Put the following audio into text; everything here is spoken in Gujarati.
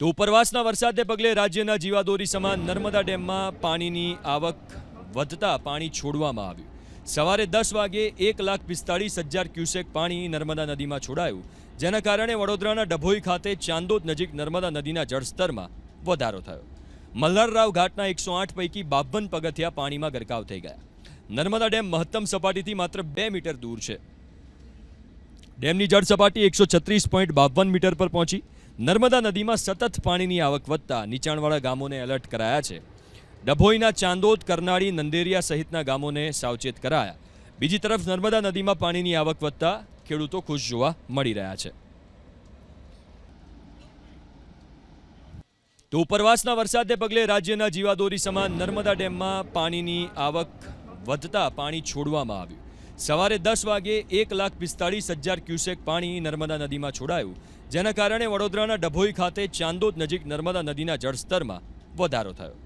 તો ઉપરવાસના વરસાદને પગલે રાજ્યના જીવાદોરી સમાન નર્મદા ડેમમાં પાણીની આવક વધતા પાણી છોડવામાં આવ્યું. સવારે દસ વાગે એક લાખ પિસ્તાળીસ હજાર ક્યુસેક પાણી નર્મદા નદીમાં છોડાયું, જેના કારણે વડોદરાના ડભોઈ ખાતે ચાંદોદ નજીક નર્મદા નદીના જળસ્તરમાં વધારો થયો. મલ્હારરાવ ઘાટના એકસો આઠ પૈકી બાવન પગથિયા પાણીમાં ગરકાવ થઈ ગયા. નર્મદા ડેમ મહત્તમ સપાટીથી માત્ર બે મીટર દૂર છે. ડેમની જળ સપાટી એકસો છત્રીસ પોઈન્ટ બાવન મીટર પર પહોંચી નર્મદા નદીમાં સતત પાણીની આવક વધતા નીચાણવાળા ગામોને એલર્ટ કરાયા છે. ડભોઈના ચાંદોદ, કરનાળી, નંદેરિયા સહિતના ગામોને સાવચેત કરાયા. બીજી તરફ નર્મદા નદીમાં પાણીની આવક વધતા ખેડૂતો ખુશ જોવા મળી રહ્યા છે. તો ઉપરવાસના વરસાદને પગલે રાજ્યના જીવાદોરી સમાન નર્મદા ડેમમાં પાણીની આવક વધતા પાણી છોડવામાં આવ્યું. સવારે દસ વાગે એક લાખ પિસ્તાળીસ હજાર ક્યુસેક પાણી નર્મદા નદીમાં છોડાયું. જેના કારણે વડોદરાના ડભોઈ ખાતે ચાંદોદ નજીક નર્મદા નદીના જળસ્તરમાં વધારો થયો.